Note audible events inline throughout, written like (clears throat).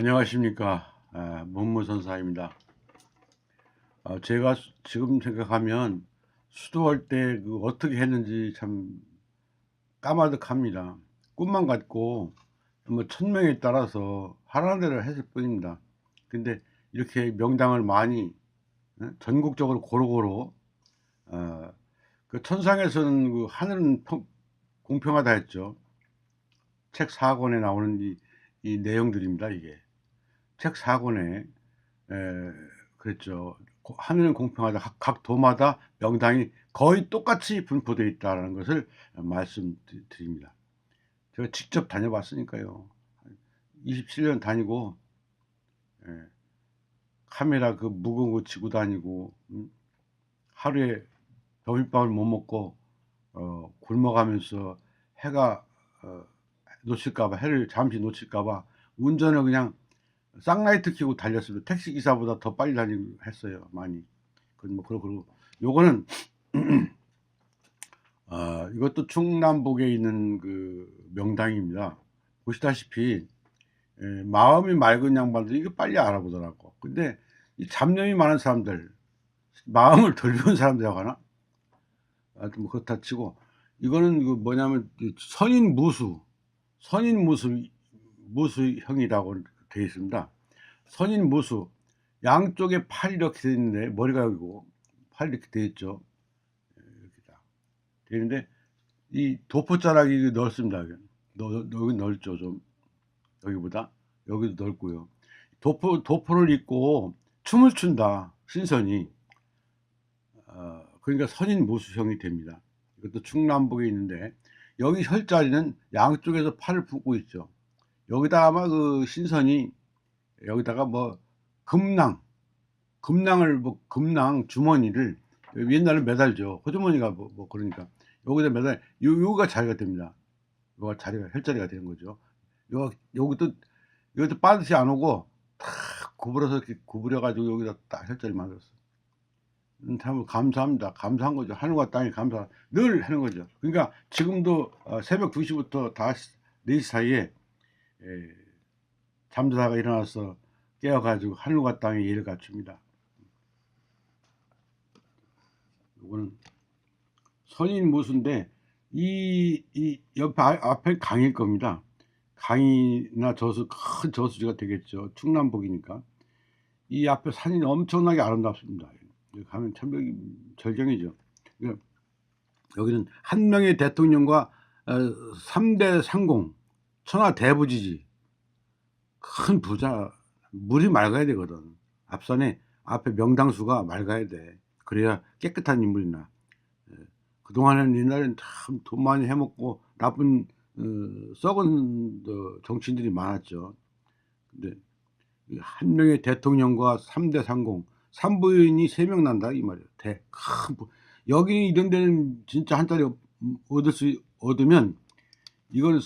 안녕하십니까 아, 문무선사입니다. 아, 제가 수- 지금 생각하면 수도할 때 그 어떻게 했는지 참 까마득합니다. 꿈만 같고 뭐 천명에 따라서 하라는 대로 했을 뿐입니다. 근데 이렇게 명당을 많이 어? 전국적으로 고루고루 어, 그 천상에서는 그 하늘은 평- 공평하다 했죠. 책 4권에 나오는 이, 이 내용들입니다. 이게 책 4권에 에, 그랬죠. 고- 하늘은 공평하다. 각, 각 도마다 명당이 거의 똑같이 분포되어 있다는 것을 말씀드립니다. 제가 직접 다녀봤으니까요. 27년 다니고 예, 카메라 그 무거운 거 지고 다니고 음, 하루에 점심밥을 못 먹고 어, 굶어가면서 해가 어, 놓칠까봐 해를 잠시 놓칠까봐 운전을 그냥 쌍라이트 켜고 달렸으면 택시 기사보다 더 빨리 다니고 했어요 많이. 그뭐 그러고. 요거는 (clears throat) 아 이것도 충남북에 있는 그 명당입니다. 보시다시피 예, 마음이 맑은 양반들이 이거 빨리 알아보더라고. 근데 이 잡념이 많은 사람들 마음을 덜 비운 사람들이라고 하나? 하여튼 뭐 그렇다 치고. 이거는 그 뭐냐면 이 선인 무수 선인 무수 무수형이라고 되어 있습니다. 선인 무수 양쪽에 팔이 이렇게 되어 있는데 머리가 여기고 팔이 이렇게 되어 있죠. 예, 이렇게 다 되어 있는데 이 도포자락이 넓습니다. 여기 넓죠 좀 여기보다 여기도 넓고요. 도포 도포를 입고 춤을 춘다 신선이 어, 그러니까 선인 무수형이 됩니다. 이것도 충남북에 있는데 여기 혈자리는 양쪽에서 팔을 품고 있죠. 여기다 아마 그 신선이 여기다가 뭐 금낭 금낭을 뭐 금낭 주머니를 옛날에 매달죠. 호주머니가 뭐, 뭐 그러니까 여기다 매달 요 요가 자리가 됩니다. 요가 자리가 혈자리가 되는 거죠. 요 여기도 여기도 빠듯이 안 오고 탁 구부려서 이렇게 구부려 가지고 여기다 딱 혈자리 만들었어. 음, 참 감사합니다. 감사한 거죠. 하늘과 땅이 감사 늘 하는 거죠. 그러니까 지금도 어, 새벽 2시부터 4시 사이에 에, 잠자다가 일어나서 깨어가지고 하늘과 땅의 예를 갖춥니다. 이거는 선인 무수인데 이, 이 옆에 아- 앞에 강일 겁니다. 강이나 저수 큰 저수지가 되겠죠. 충남북이니까 이 앞에 산이 엄청나게 아름답습니다. 가면 천백이 절경이죠. 그러니까 여기는 한 명의 대통령과 어, 3대 상공 천하 대부지지 큰 부자 물이 맑아야 되거든. 앞산에 앞에 명당수가 맑아야 돼. 그래야 깨끗한 인물이 나. 예. 그동안에는 옛날엔 참 돈 많이 해먹고 나쁜 어, 썩은 어, 정치인들이 많았죠. 근데 이한 명의 대통령과 3대 상공, 산부인이 3명 난다 이 말이에요. 대, 큰 부- 여기 이런 데는 진짜 한 얻- 얻을 수 얻으면 이건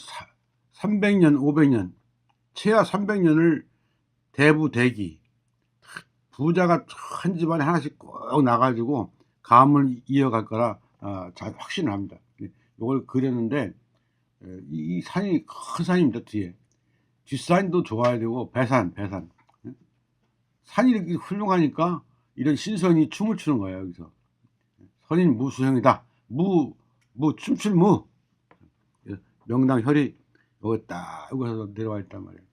300년, 500년, 최하 300년을 대부 대기. 부자가 한 집안에 하나씩 꼭 나가지고 가문을 이어갈 거라 아, 잘 확신을 합니다. 이걸 그렸는데 에, 이, 이 산이 큰 산입니다 뒤에. 뒷산도 좋아야 되고 배산 배산. 예? 산이 이렇게 훌륭하니까 이런 신선이 춤을 추는 거예요 여기서. 선인 무수형이다. 무 무 춤출 무. 예, 명당 혈이 여기 딱 여기서 내려와 있단 말이에요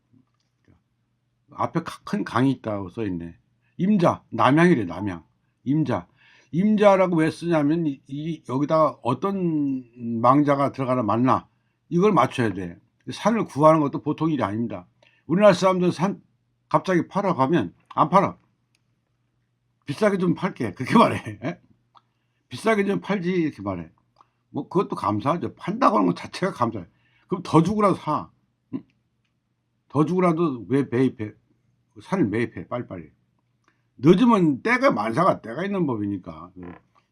앞에 가- 큰 강이 있다고 써 있네 임자 남양이래 남양 임자 임자라고 왜 쓰냐면 이, 이- 여기다가 어떤 망자가 들어가나 맞나 이걸 맞춰야 돼 산을 구하는 것도 보통 일이 아닙니다. 우리나라 사람들 산 갑자기 팔아 가면 안 팔아. 비싸게 좀 팔게. 그렇게 (laughs) 말해. 에? 비싸게 좀 팔지 이렇게 말해. 뭐 그것도 감사하죠. 판다고 하는 것 자체가 감사해. 그럼 더 주고라도 사. 응? 더 주고라도 왜 매입해? 산을 매입해 빨리빨리. 늦으면 때가 만사가 때가 있는 법이니까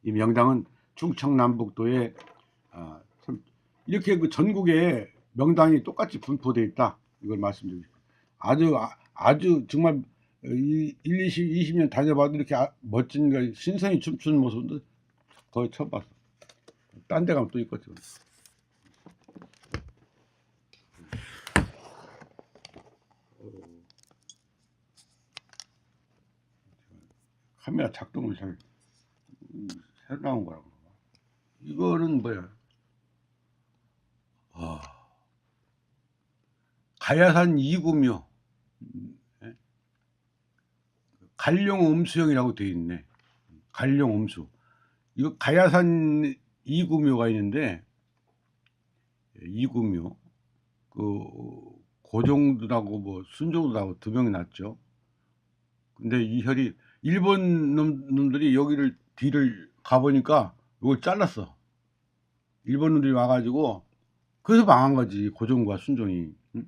이 명당은 충청남북도에 아, 참 이렇게 그 전국에 명당이 똑같이 분포되어 있다. 이걸 말씀드리고 싶어요. 아주, 아- 아주 정말 이 1, 20, 20년 다녀봐도 이렇게 아- 멋진 거, 신선히 춤추는 모습도 거의 처음 봤어. 딴 데 가면 또 있거든. 음. 카메라 작동을 잘 음, 새로 나온 거라고 이거는 뭐야? 아. 가야산 2구묘. 음. 예? 갈룡 음수형이라고 되어 있네. 갈룡 음수. 이거 가야산 2구묘가 있는데 예, 2구묘. 그 고종들하고 뭐 순종들하고 두 명이 났죠. 근데 이 혈이 일본 놈, 놈들이 여기를 뒤를 가보니까 이걸 잘랐어. 일본 놈들이 와가지고 그래서 망한 거지 고종과 순종이. 응?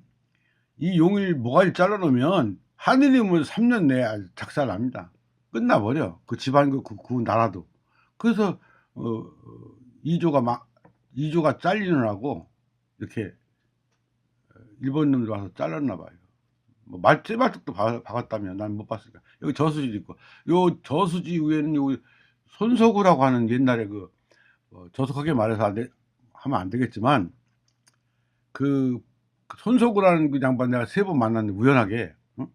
이 용일 모가지 잘라놓으면 하느님은 3년 내에 아주 작살납니다. 끝나버려. 그 집안 그, 그, 그 나라도. 그래서 어, 어, 이조가 막 이조가 잘리느라고 이렇게 어, 일본 놈들 와서 잘랐나 봐요. 뭐 말재발뚝도 박았다면 난못 봤으니까. 여기 저수지 있고. 요 저수지 위에는 요 손석우라고 하는 옛날에 그 어, 저속하게 말해서 안 돼, 하면 안 되겠지만 그, 그 손석우라는 그 양반 내가 세 번 만났는데 우연하게 응?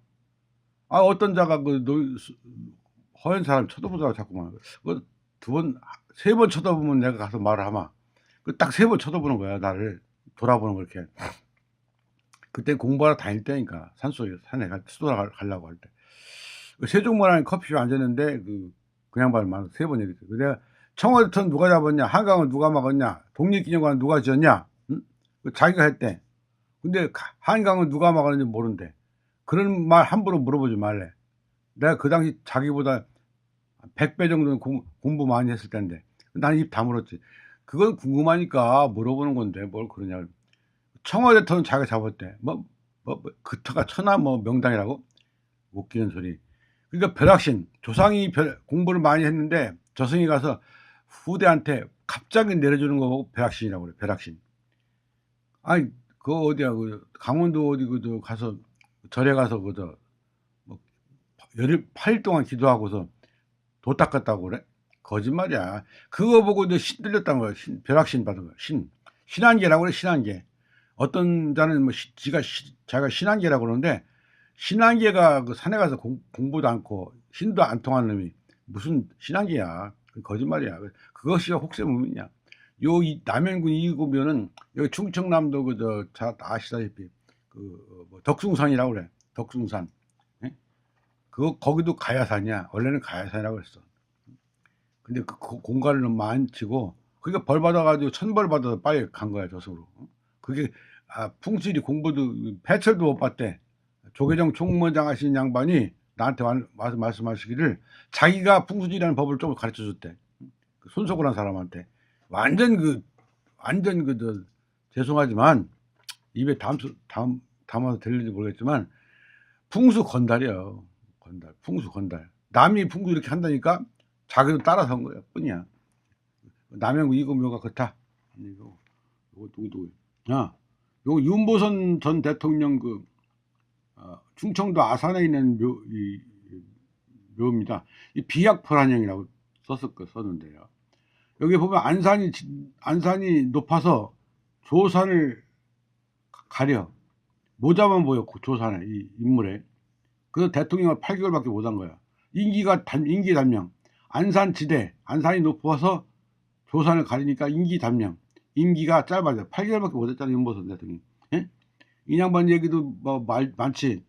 아 어떤 자가 그 노, 수- 허연 사람 쳐다보다가 자꾸만. 그두번세번 쳐다보면 내가 가서 말을 하마. 그 딱 세 번 쳐다보는 거야 나를. 돌아보는 거 이렇게 그때 공부하러 다닐 때니까 산속에 산에 가 수도라 가려고 할 때. 그 세종문화에 커피숍 앉았는데 그 그냥 말만 세 번 얘기했어. 그 내가 청와대천 누가 잡았냐, 한강은 누가 막았냐, 독립기념관 누가 지었냐, 응? 그 자기가 했대. 근데 가- 한강은 누가 막았는지 모른대. 그런 말 함부로 물어보지 말래. 내가 그 당시 자기보다 100배 정도는 공, 공부 많이 했을 텐데. 나는 입 다물었지. 그건 궁금하니까 물어보는 건데 뭘 그러냐. 청와대 터는 자기가 잡았대. 뭐, 뭐, 뭐, 그 터가 천하 뭐 명당이라고? 웃기는 소리. 그러니까 벼락신, 조상이 벼- 공부를 많이 했는데 저승이 가서 후대한테 갑자기 내려주는 거 보고 벼락신이라고 그래, 벼락신. 아니, 그거 어디야, 그, 강원도 어디, 그, 저, 가서, 절에 가서, 그, 저, 뭐, 열일, 8일 동안 기도하고서 도 닦았다고 그래? 거짓말이야. 그거 보고 이제 신 들렸다는 거야. 신, 벼락신 받은 거야. 신. 신한계라고 그래, 신한계. 어떤 자는 뭐 시- 지가 시- 자기가 신한계라고 그러는데 신한계가 그 산에 가서 공, 공부도 않고 신도 안 통하는 놈이 무슨 신한계야? 그 거짓말이야. 그것이 혹세무민이야 요 이- 남해군 이구면은 여기 충청남도 그저 자 아시다시피 그 뭐 덕숭산이라고 그래. 덕숭산. 예? 그거 거기도 가야산이야. 원래는 가야산이라고 그랬어. 근데 그 고- 공간을 너무 많이 치고 그게 벌 받아가지고 천벌 받아서 빨리 간 거야 저속으로. 그게 아, 풍실이 공부도 패철도 못 봤대. 조계정 총무장 하신 양반이 나한테 와- 와서 말씀하시기를 자기가 풍수지라는 법을 좀 가르쳐 줬대. 그 손석구란 사람한테 완전 그 완전 그 저, 죄송하지만 입에 담, 담 담아서 들릴지 모르겠지만 풍수 건달이요. 건달. 풍수 건달. 남이 풍수 이렇게 한다니까 자기도 따라서 한 거야. 뿐이야. 남양구 이구묘가 그렇다. 이거 이거 누구 누구? 야, 요 윤보선 전 대통령 그 어, 충청도 아산에 있는 묘, 이, 이 묘입니다. 이 비약포란형이라고 썼을 거 썼는데요. 여기 보면 안산이 지- 안산이 높아서 조산을 가- 가려 모자만 보여 그 조산에 이 인물에 그래서 대통령을 8개월밖에 못한 거야. 임기가 단 임기 단명 안산 지대 안산이 높아서 조산을 가리니까 임기 단명 임기가 짧아져 8개월밖에 못했잖아 윤보선 대통령. 예? 이 양반 얘기도 뭐 말, 많지.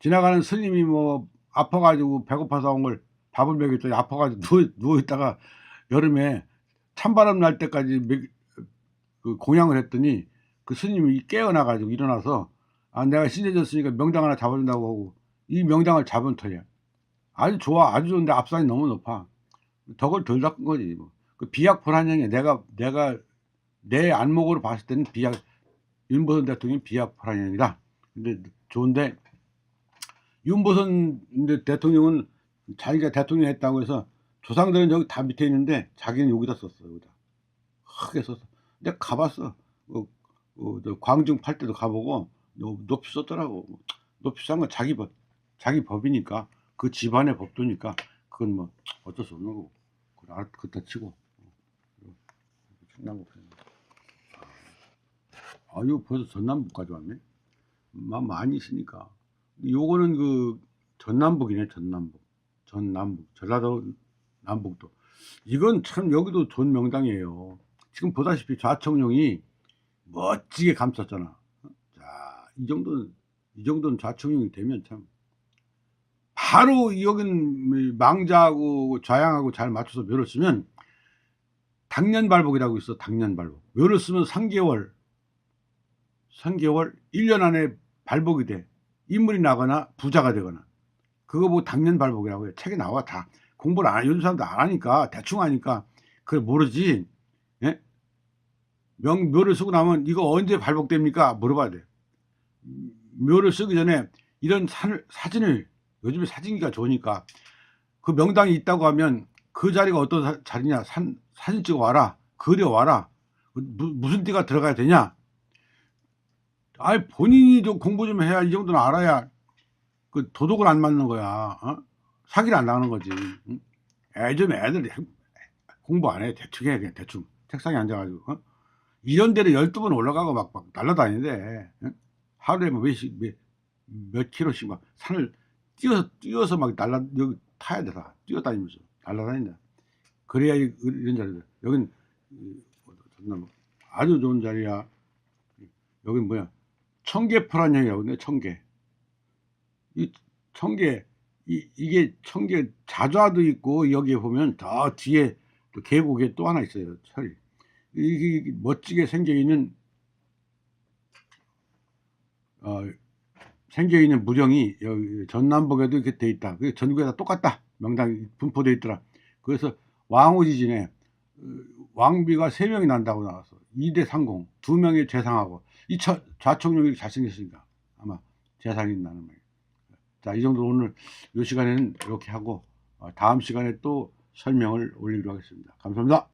지나가는 스님이 뭐 아파가지고 배고파서 온 걸 밥을 먹였더니 아파가지고 누워, 누워있다가 여름에 찬바람 날 때까지 먹- 그 공양을 했더니 그 스님이 깨어나가지고 일어나서 아 내가 신세졌으니까 명당 하나 잡아준다고 하고 이 명당을 잡은 터야. 아주 좋아 아주 좋은데 앞산이 너무 높아. 덕을 덜 닦은 거지 뭐. 그 비약 불안형이야. 내가 내가 내 안목으로 봤을 때는 비약 윤보선 대통령이 비약 불안형이다. 근데 좋은데 윤보선 대통령은 자기가 대통령 했다고 해서 조상들은 여기 다 밑에 있는데 자기는 여기다 썼어 여기다 크게 썼어. 근데 가봤어. 어, 어, 저 광중 팔 때도 가보고 요- 높이 썼더라고. 높이 쓴건 자기 법, 자기 법이니까 그 집안의 법도니까 그건 뭐 어쩔 수 없는 거고. 그래, 알- 그렇다 치고. 어, 충남북. 아, 이거 벌써 전남북까지 왔네. 마, 많이 있으니까. 요거는 그 전남북이네, 전남북. 전남북 전라도 남북도 이건 참 여기도 좋은 명당이에요. 지금 보다시피 좌청룡이 멋지게 감쌌잖아. 자, 이 정도는 이 정도는 좌청룡이 되면 참 바로 여긴 망자하고 좌양하고 잘 맞춰서 묘를 쓰면 당년 발복이라고 있어. 당년 발복. 묘를 쓰면 3개월 3개월 1년 안에 발복이 돼. 인물이 나거나 부자가 되거나. 그거 보고 당년 발복이라고 해. 책에 나와 다. 공부를 안 해. 요즘 사람들 안 하니까 대충 하니까 그걸 모르지. 예? 명 묘를 쓰고 나면 이거 언제 발복됩니까? 물어봐야 돼. 묘를 쓰기 전에 이런 산, 사진을 요즘에 사진기가 좋으니까 그 명당이 있다고 하면 그 자리가 어떤 사- 자리냐 산, 사진 찍어 와라 그려 와라 무, 무슨 띠가 들어가야 되냐 아니 본인이 좀 공부 좀 해야 이 정도는 알아야 그 도덕을 안 맞는 거야 어? 사기를 안 당하는 거지 응? 요즘 애들 공부 안 해 대충 해 그냥 대충 책상에 앉아가지고 어? 이런 데를 12번 올라가고 막, 막 날라다니는데 응? 하루에 뭐 몇씩 몇, 몇 킬로씩 막 산을 뛰어서 뛰어서 막 날라 여기 타야 돼 다 뛰어다니면서 날라다닌다 그래야 이- 이런 자리들 여긴 아주 좋은 자리야 여긴 뭐야 청계포란 형이라고 그러네 청계 이 청계 이, 이게 청계 자좌도 있고 여기에 보면 더 뒤에 또 계곡에 또 하나 있어요 철이 이게 멋지게 생겨 있는 어, 생겨 있는 무령이 여기 전남북에도 이렇게 돼 있다. 그 전국에 다 똑같다. 명당이 분포돼 있더라. 그래서 왕후지진에 어, 왕비가 세 명이 난다고 나왔어. 2대 상공 두 명이 재상하고 이 처- 좌청룡이 잘생겼으니까 아마 재상이 나는 말이에요. 자, 이 정도 오늘 이 시간에는 이렇게 하고 어, 다음 시간에 또 설명을 올리도록 하겠습니다. 감사합니다.